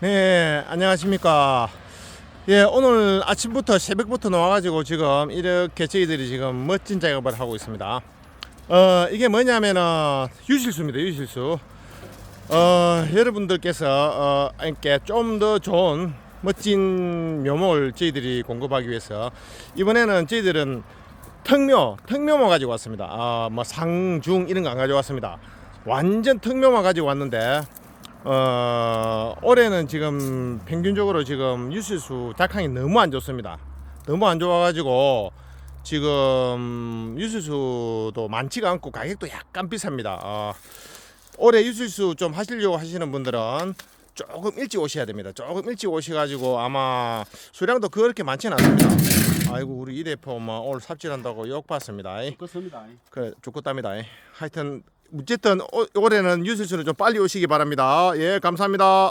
네, 안녕하십니까. 예, 오늘 아침부터 새벽부터 나와가지고 지금 이렇게 저희들이 지금 멋진 작업을 하고 있습니다. 어, 이게 뭐냐면은 유실수입니다, 유실수. 어, 여러분들께서 어, 이렇게 좀 더 좋은 멋진 묘목을 저희들이 공급하기 위해서 이번에는 저희들은 특묘, 특묘만 가지고 왔습니다. 아, 뭐 상중 이런 거 안 가져왔습니다. 완전 특묘만 가지고 왔는데 어, 올해는 지금 평균적으로 지금 유실수 작황이 너무 안 좋습니다. 너무 안 좋아가지고 지금 유실수도 많지가 않고 가격도 약간 비쌉니다. 어, 올해 유실수 좀 하시려고 하시는 분들은 조금 일찍 오셔야 됩니다. 조금 일찍 오셔가지고 아마 수량도 그렇게 많지는 않습니다. 아이고 우리 이 대표 뭐 오늘 삽질한다고 욕 받습니다. 그렇습니다. 그 죽겠답니다. 하여튼 어쨌든 올- 올해는 유실수는 좀 빨리 오시기 바랍니다. 예, 감사합니다.